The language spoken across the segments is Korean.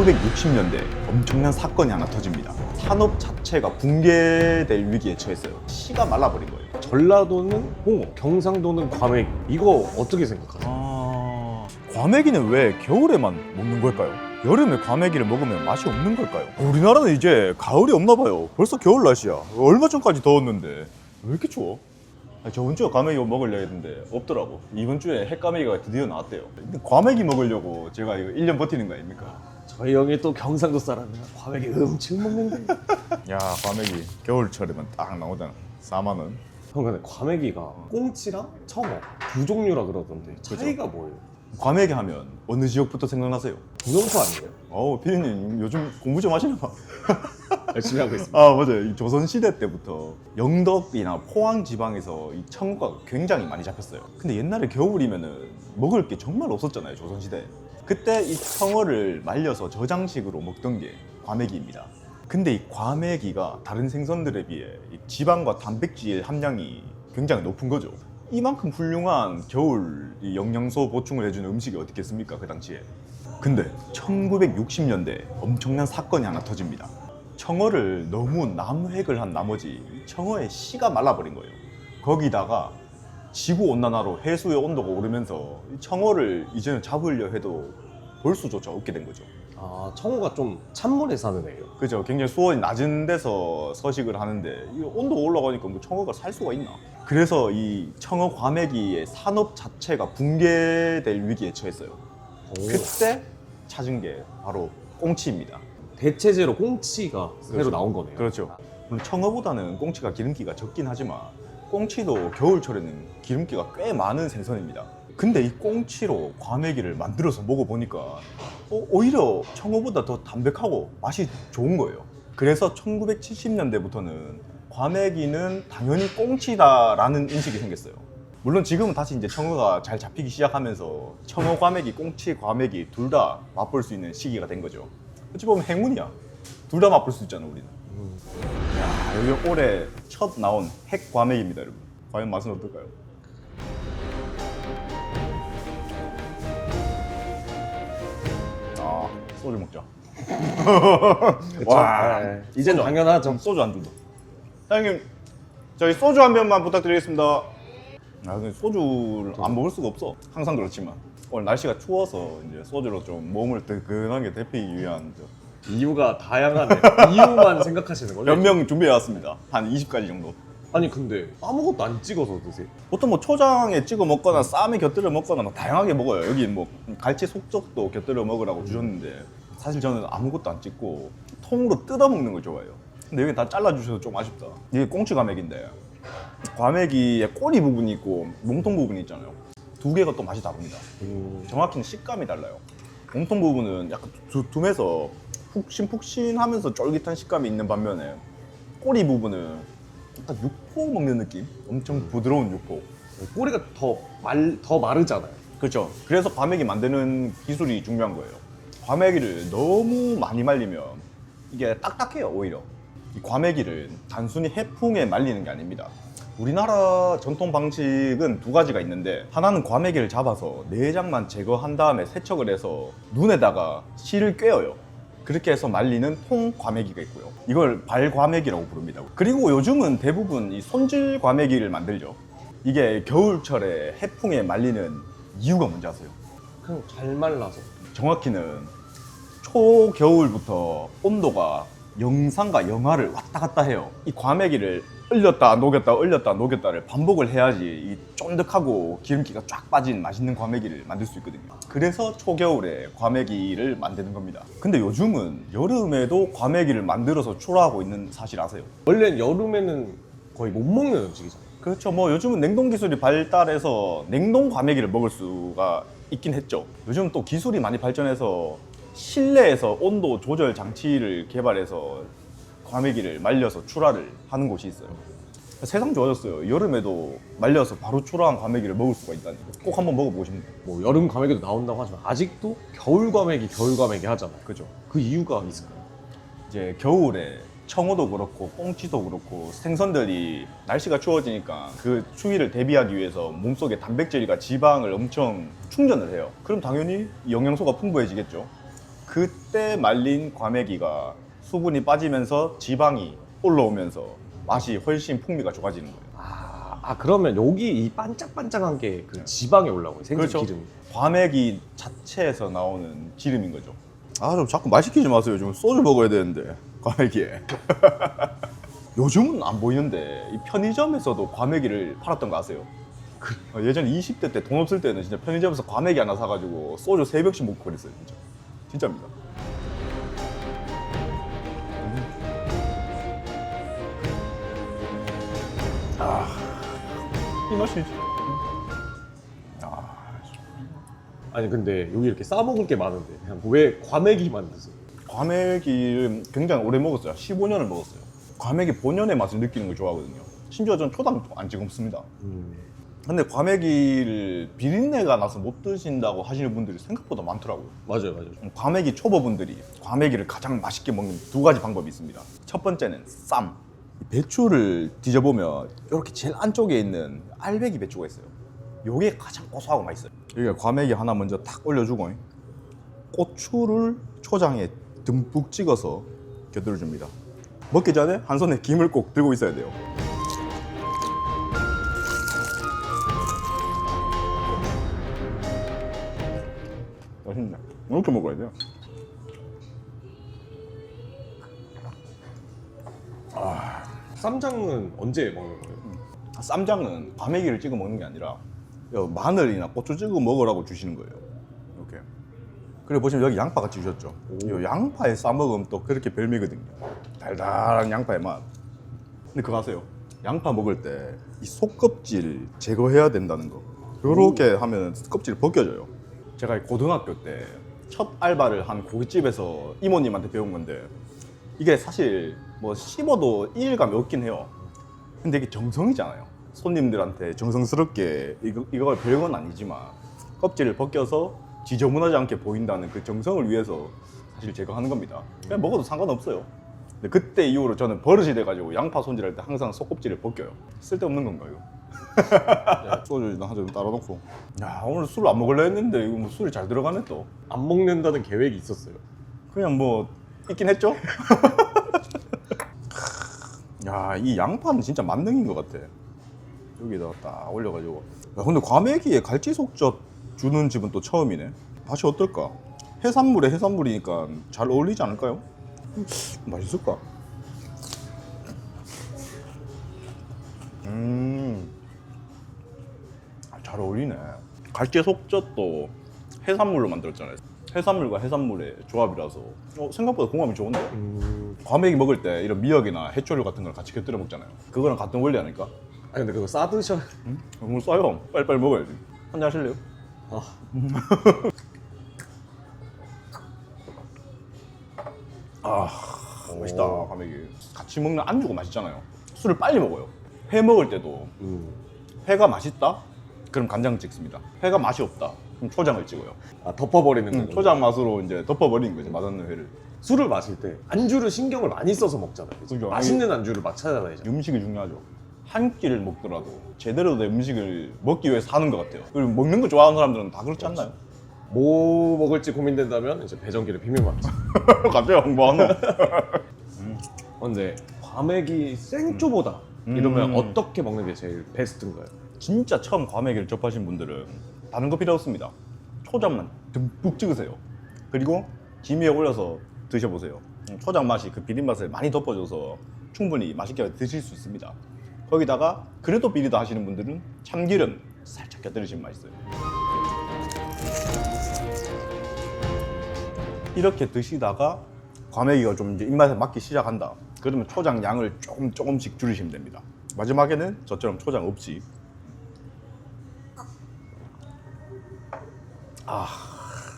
1960년대 엄청난 사건이 하나 터집니다. 산업 자체가 붕괴될 위기에 처했어요. 씨가 말라버린 거예요. 전라도는 홍어, 경상도는 과메기. 이거 어떻게 생각하세요? 아... 과메기는 왜 겨울에만 먹는 걸까요? 여름에 과메기를 먹으면 맛이 없는 걸까요? 우리나라는 이제 가을이 없나 봐요. 벌써 겨울 날씨야. 얼마 전까지 더웠는데 왜 이렇게 추워? 아니, 저번 주에 과메기 먹으려 했는데 없더라고. 이번 주에 핵과메기가 드디어 나왔대요. 근데 과메기 먹으려고 제가 이거 1년 버티는 거 아닙니까? 저희 형이 또 경상도 사람이라 과메기 엄청 먹는데. 야 과메기 겨울철에만 딱 나오잖아. 4만 원. 형 근데 과메기가 꽁치랑 청어 두 종류라 그러던데 차이가 뭐예요? 과메기 하면 어느 지역부터 생각나세요? 구명수 아니에요? 어우 피디님 요즘 공부 좀 하시나 봐. 열심히 하고 있습니다. 아 맞아요. 이 조선 시대 때부터 영덕이나 포항 지방에서 이 청어가 굉장히 많이 잡혔어요. 근데 옛날에 겨울이면은 먹을 게 정말 없었잖아요. 조선 시대. 그때 이 청어를 말려서 저장식으로 먹던 게 과메기입니다. 근데 이 과메기가 다른 생선들에 비해 이 지방과 단백질 함량이 굉장히 높은 거죠. 이만큼 훌륭한 겨울 이 영양소 보충을 해주는 음식이 어디 있겠습니까 그 당시에. 근데 1960년대 엄청난 사건이 하나 터집니다. 청어를 너무 남획을 한 나머지 청어의 씨가 말라버린 거예요. 거기다가 지구 온난화로 해수의 온도가 오르면서 이 청어를 이제는 잡으려 해도 볼 수조차 없게 된 거죠. 아 청어가 좀 찬물에 사는 애예요. 그죠? 굉장히 수온이 낮은 데서 서식을 하는데 이 온도가 올라가니까 뭐 청어가 살 수가 있나? 그래서 이 청어 과메기의 산업 자체가 붕괴될 위기에 처했어요. 오. 그때 찾은 게 바로 꽁치입니다. 대체제로 꽁치가 새로 그렇죠. 나온 거네요. 그렇죠. 물론 청어보다는 꽁치가 기름기가 적긴 하지만 꽁치도 겨울철에는 기름기가 꽤 많은 생선입니다. 근데 이 꽁치로 과메기를 만들어서 먹어보니까 어, 오히려 청어보다 더 담백하고 맛이 좋은 거예요. 그래서 1970년대부터는 과메기는 당연히 꽁치다라는 인식이 생겼어요. 물론 지금은 다시 이제 청어가 잘 잡히기 시작하면서 청어 과메기, 꽁치 과메기 둘 다 맛볼 수 있는 시기가 된 거죠. 어찌 보면 행운이야. 둘 다 맛볼 수 있잖아, 우리는. 음. 야, 여기 올해 첫 나온 핵 과메기입니다, 여러분. 과연 맛은 어떨까요? 아, 소주 먹자. 와, 네. 이젠 소주. 당연하죠. 소주 안 준다. 사장님, 저희 소주 한 병만 부탁드리겠습니다. 아, 근데 소주를 안 먹을 수가 없어. 항상 그렇지만. 오늘 날씨가 추워서 이제 소주로 좀 몸을 뜨끈하게 데피기 위한 저 이유가 다양하네. 이유만 생각하시는 거죠? 변명 준비해 왔습니다. 한 20가지 정도. 아니 근데 아무것도 안 찍어서 드세요. 보통 뭐 초장에 찍어 먹거나 쌈에 곁들여 먹거나 뭐 다양하게 먹어요. 여기 뭐 갈치 속젓도 곁들여 먹으라고 주셨는데 사실 저는 아무것도 안 찍고 통으로 뜯어 먹는 걸 좋아해요. 근데 여기 다 잘라 주셔서 좀 아쉽다. 이게 꽁치 과메기인데 과메기의 꼬리 부분이 있고 몸통 부분이 있잖아요. 두 개가 또 맛이 다릅니다. 음, 정확히는 식감이 달라요. 몸통 부분은 약간 두 툼해서 푹신푹신하면서 쫄깃한 식감이 있는 반면에 꼬리 부분은 약간 육포 먹는 느낌? 엄청 부드러운 육포. 꼬리가 더 말 더 마르잖아요. 그렇죠. 그래서 과메기 만드는 기술이 중요한 거예요. 과메기를 너무 많이 말리면 이게 딱딱해요, 오히려. 이 과메기를 단순히 해풍에 말리는 게 아닙니다. 우리나라 전통 방식은 두 가지가 있는데 하나는 과메기를 잡아서 내장만 제거한 다음에 세척을 해서 눈에다가 실을 꿰어요. 그렇게 해서 말리는 통 과메기가 있고요. 이걸 발 과메기라고 부릅니다. 그리고 요즘은 대부분 이 손질 과메기를 만들죠. 이게 겨울철에 해풍에 말리는 이유가 뭔지 아세요? 그냥 잘 말라서. 정확히는 초겨울부터 온도가 영상과 영하를 왔다 갔다 해요. 이 과메기를 얼렸다 녹였다 얼렸다 녹였다를 반복을 해야지 이 쫀득하고 기름기가 쫙 빠진 맛있는 과메기를 만들 수 있거든요. 그래서 초겨울에 과메기를 만드는 겁니다. 근데 요즘은 여름에도 과메기를 만들어서 출하하고 있는 사실 아세요? 원래는 여름에는 거의 못 먹는 음식이잖아요. 그렇죠. 뭐 요즘은 냉동 기술이 발달해서 냉동 과메기를 먹을 수가 있긴 했죠. 요즘 또 기술이 많이 발전해서 실내에서 온도 조절 장치를 개발해서 과메기를 말려서 출하를 하는 곳이 있어요. 세상 좋아졌어요. 여름에도 말려서 바로 출하한 과메기를 먹을 수가 있다니. 꼭 한번 먹어보고 싶네요. 뭐 여름 과메기도 나온다고 하지만 아직도 겨울 과메기, 겨울 과메기 하잖아요. 그죠? 그 이유가 있을까요? 이제 겨울에 청어도 그렇고 꽁치도 그렇고 생선들이 날씨가 추워지니까 그 추위를 대비하기 위해서 몸속에 단백질과 지방을 엄청 충전을 해요. 그럼 당연히 영양소가 풍부해지겠죠. 그때 말린 과메기가 수분이 빠지면서 지방이 올라오면서 맛이 훨씬 풍미가 좋아지는 거예요. 아, 아, 그러면 여기 이 반짝반짝한 게 그 지방에 올라오고 생선 그렇죠. 기름. 과메기 자체에서 나오는 기름인 거죠. 아, 좀 자꾸 말 시키지 마세요. 좀 소주 먹어야 되는데 과메기에. 요즘은 안 보이는데 이 편의점에서도 과메기를 팔았던 거 아세요? 어, 예전에 20대 때 돈 없을 때는 진짜 편의점에서 과메기 하나 사가지고 소주 3병씩 먹고 그랬어요 진짜 진짜입니다. 아 이 맛이 아니 근데 여기 이렇게 싸 먹을 게 많은데 그냥 왜 과메기만 드세요? 과메기를 굉장히 오래 먹었어요. 15년을 먹었어요. 과메기 본연의 맛을 느끼는 걸 좋아하거든요. 심지어 전 초당 안 찍어 먹습니다. 음. 근데 과메기를 비린내가 나서 못 드신다고 하시는 분들이 생각보다 많더라고요 맞아요, 맞아요. 과메기 초보분들이 과메기를 가장 맛있게 먹는 두 가지 방법이 있습니다. 첫 번째는 쌈. 배추를 뒤져보면 이렇게 제일 안쪽에 있는 알배기 배추가 있어요. 요게 가장 고소하고 맛있어요. 여기가 과메기 하나 먼저 탁 올려주고 고추를 초장에 듬뿍 찍어서 곁들여줍니다. 먹기 전에 한 손에 김을 꼭 들고 있어야 돼요. 맛있네. 이렇게 먹어야 돼요. 쌈장은 언제 먹는 거예요? 쌈장은 과메기를 찍어 먹는 게 아니라 요 마늘이나 고추 찍어 먹으라고 주시는 거예요. 이렇게. 그리고 보시면 여기 양파 같이 주셨죠. 이 양파에 싸 먹으면 또 그렇게 별미거든요. 달달한 양파의 맛. 근데 그거 아세요? 양파 먹을 때 이 속껍질 제거해야 된다는 거. 요렇게 하면 껍질이 벗겨져요. 제가 고등학교 때 첫 알바를 한 고깃집에서 이모님한테 배운 건데 이게 사실 뭐 씹어도 이질감이 없긴 해요. 근데 이게 정성이잖아요. 손님들한테 정성스럽게 이거, 이거 별건 아니지만 껍질을 벗겨서 지저분하지 않게 보인다는 그 정성을 위해서 사실 제거하는 겁니다. 그냥 먹어도 상관없어요. 근데 그때 이후로 저는 버릇이 돼가지고 양파 손질할 때 항상 속껍질을 벗겨요. 쓸데없는 건가요? 소주 한잔 따라 놓고. 야 오늘 술 안 먹을래 했는데 이거 뭐 술이 잘 들어가네 또. 안 먹는다는 계획이 있었어요. 그냥 뭐 있긴 했죠. 야, 이 양파는 진짜 만능인 것 같아. 여기다가 딱 올려가지고. 야, 근데 과메기에 갈치 속젓 주는 집은 또 처음이네. 맛이 어떨까? 해산물에 해산물이니까 잘 어울리지 않을까요? 음, 맛있을까? 음, 아, 잘 어울리네. 갈치 속젓도 해산물로 만들었잖아요. 해산물과 해산물의 조합이라서 어, 생각보다 공감이 좋은데? 음. 과메기 먹을 때 이런 미역이나 해초류 같은 걸 같이 곁들여 먹잖아요. 그거랑 같은 원리 아닐까? 아 근데 그거 싸 드셔. 응? 오늘 싸요. 빨리빨리 먹어야지. 한잔 하실래요? 아, 아, 맛있다. 오. 과메기. 같이 먹는 안주가 맛있잖아요. 술을 빨리 먹어요. 회 먹을 때도 음. 회가 맛있다? 그럼 간장 찍습니다. 회가 맛이 없다? 그럼 초장을 찍어요. 아 덮어버리는 응, 거. 초장 맛으로 이제 덮어버리는 거지, 맛없는 회를. 술을 마실 때 안주를 신경을 많이 써서 먹잖아요. 그죠? 맛있는 안주를 막 찾아다니잖아요. 음식이 중요하죠. 한 끼를 먹더라도 제대로 된 음식을 먹기 위해 사는 것 같아요. 그리고 먹는 거 좋아하는 사람들은 다 그렇지 않나요? 뭐 먹을지 고민된다면 이제 배정기를 비밀 맞지. 갑자기 홍보하노? 근데 과메기 생초보다 음. 이러면 어떻게 먹는 게 제일 베스트인가요? 진짜 처음 과메기를 접하신 분들은 다른 거 필요 없습니다. 초장만 듬뿍 찍으세요. 그리고 김 위에 올려서 드셔보세요. 음, 초장 맛이 그 비린 맛을 많이 덮어줘서 충분히 맛있게 드실 수 있습니다. 거기다가 그래도 비리다 하시는 분들은 참기름 살짝 곁들이시면 맛있어요. 이렇게 드시다가 과메기가 좀 이제 입맛에 맞기 시작한다. 그러면 초장 양을 조금 조금씩 줄이시면 됩니다. 마지막에는 저처럼 초장 없이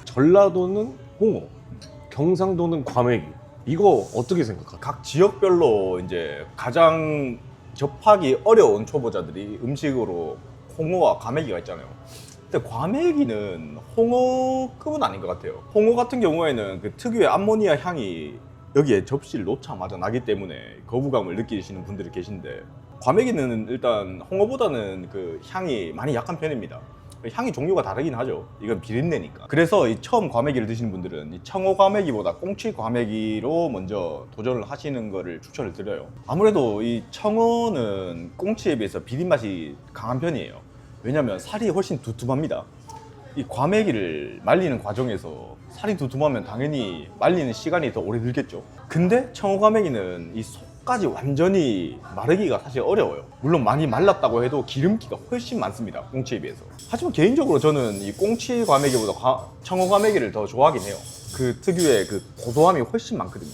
전라도는 홍어, 경상도는 과메기. 이거 어떻게 생각하세요? 각 지역별로 이제 가장 접하기 어려운 초보자들이 음식으로 홍어와 과메기가 있잖아요. 근데 과메기는 홍어급은 아닌 것 같아요. 홍어 같은 경우에는 그 특유의 암모니아 향이 여기에 접시를 놓자마자 나기 때문에 거부감을 느끼시는 분들이 계신데 과메기는 일단 홍어보다는 그 향이 많이 약한 편입니다. 향이 종류가 다르긴 하죠. 이건 비린내니까. 그래서 이 처음 과메기를 드시는 분들은 이 청어 과메기보다 꽁치 과메기로 먼저 도전을 하시는 거를 추천을 드려요. 아무래도 이 청어는 꽁치에 비해서 비린 맛이 강한 편이에요. 왜냐면 살이 훨씬 두툼합니다. 이 과메기를 말리는 과정에서 살이 두툼하면 당연히 말리는 시간이 더 오래 들겠죠. 근데 청어 과메기는 이 속 까지 완전히 마르기가 사실 어려워요. 물론 많이 말랐다고 해도 기름기가 훨씬 많습니다. 꽁치에 비해서. 하지만 개인적으로 저는 이 꽁치 과메기보다 과- 청어 과메기를 더 좋아하긴 해요. 그 특유의 그 고소함이 훨씬 많거든요.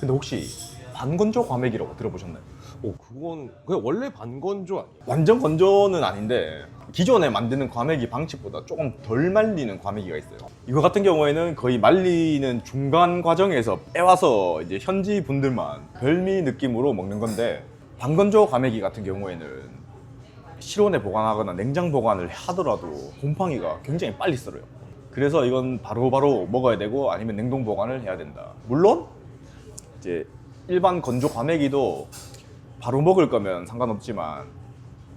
근데 혹시 반건조 과메기라고 들어보셨나요? 오 그건 그냥 원래 반건조 아니야? 완전 건조는 아닌데 기존에 만드는 과메기 방식보다 조금 덜 말리는 과메기가 있어요. 이거 같은 경우에는 거의 말리는 중간 과정에서 빼와서 이제 현지 분들만 별미 느낌으로 먹는 건데 반건조 과메기 같은 경우에는 실온에 보관하거나 냉장 보관을 하더라도 곰팡이가 굉장히 빨리 썰어요. 그래서 이건 바로바로 먹어야 되고 아니면 냉동 보관을 해야 된다. 물론 이제 일반 건조 과메기도 바로 먹을 거면 상관없지만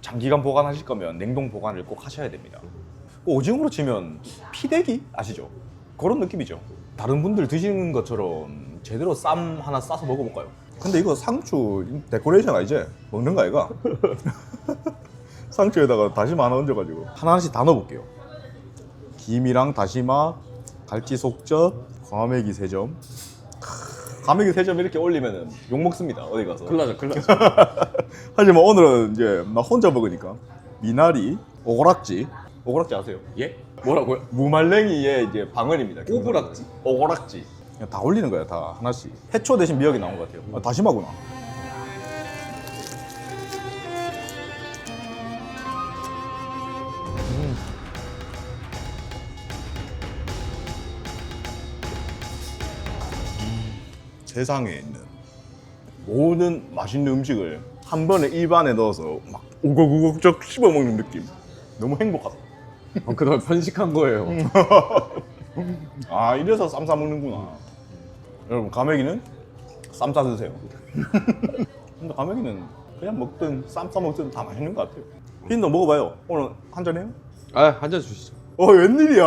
장기간 보관하실 거면 냉동 보관을 꼭 하셔야 됩니다. 그 오징어로 치면 피대기 아시죠? 그런 느낌이죠. 다른 분들 드시는 것처럼 제대로 쌈 하나 싸서 먹어볼까요? 근데 이거 상추 데코레이션 아니지? 먹는 거 아이가? 상추에다가 다시마 하나 얹어가지고 하나씩 다 넣어볼게요. 김이랑 다시마, 갈치 속젓, 과메기 세 점. 과메기 세점 이렇게 올리면 욕 먹습니다. 어디 가서. 큰일 나죠 하지만 오늘은 이제 나 혼자 먹으니까 미나리, 오고락지. 오고락지 아세요? 예? 뭐라고요? 무말랭이의 이제 방언입니다. 오고락지? 오고락지. 그냥 다 올리는 거야, 다 하나씩. 해초 대신 미역이 나온 것 같아요. 아, 다시마구나. 세상에 있는 모든 맛있는 음식을 한 번에 입안에 넣어서 막 우걱우걱 씹어 먹는 느낌. 너무 행복하다. 어, 그동안 편식한 거예요. 아 이래서 쌈 싸 먹는구나. 여러분 가메기는 쌈 싸 드세요. 근데 가메기는 그냥 먹든 쌈 싸 먹든 다 맛있는 것 같아요. 피디도 먹어봐요. 오늘 한 잔 해요? 아 한 잔 주시죠. 어 웬일이야?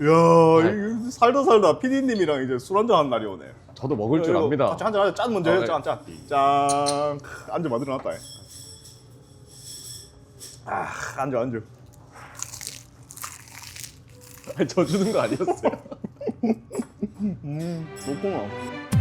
이야 이거 살다 살다 피디님이랑 이제 술 한잔 하는 날이 오네 저도 먹을 줄 이거 압니다. 같이 한잔 하자 짠 먼저 아, 해요 네. 짠 짠. 짠. 안주 만들어 놨다 아 안주 안주. 아니, 저 주는 거 아니었어요? 음 좋구나